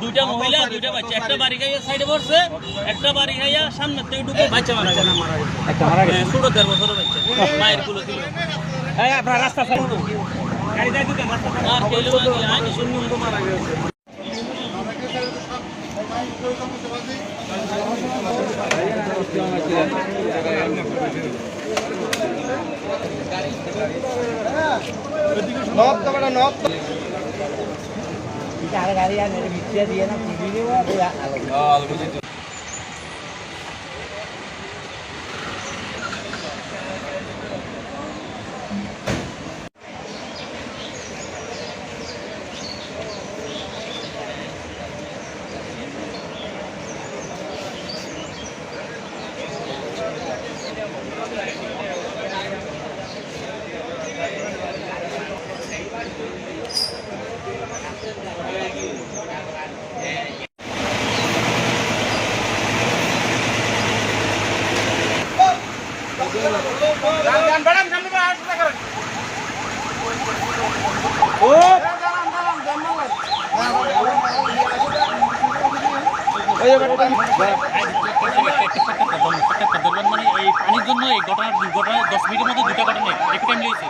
দুইটা মহিলা দুইটা বাচ্চা একটা বাড়ি খাইয়া সাইডে পড়ছে একটা বাড়ি খাইয়া সামনে থেকে ঢুকে বাচ্চা মারা গেছে একটা মারা গেছে ছোট দেড় বছরের বাচ্চা মায়ের কুলো ছিল এই আপনার রাস্তা সাইড গাড়ি যাই দিতেন রাস্তা আর কেলো আগে শূন্য মারা গেছে আরে গাড়ি আর ভিতরে দিয়ে না দিব আলো মানে এই পানির জন্য এই ঘটনা দুর্ঘটনা দশ মিনিটের মধ্যে দুটা ঘটনা একটু টাইম লেগেছে।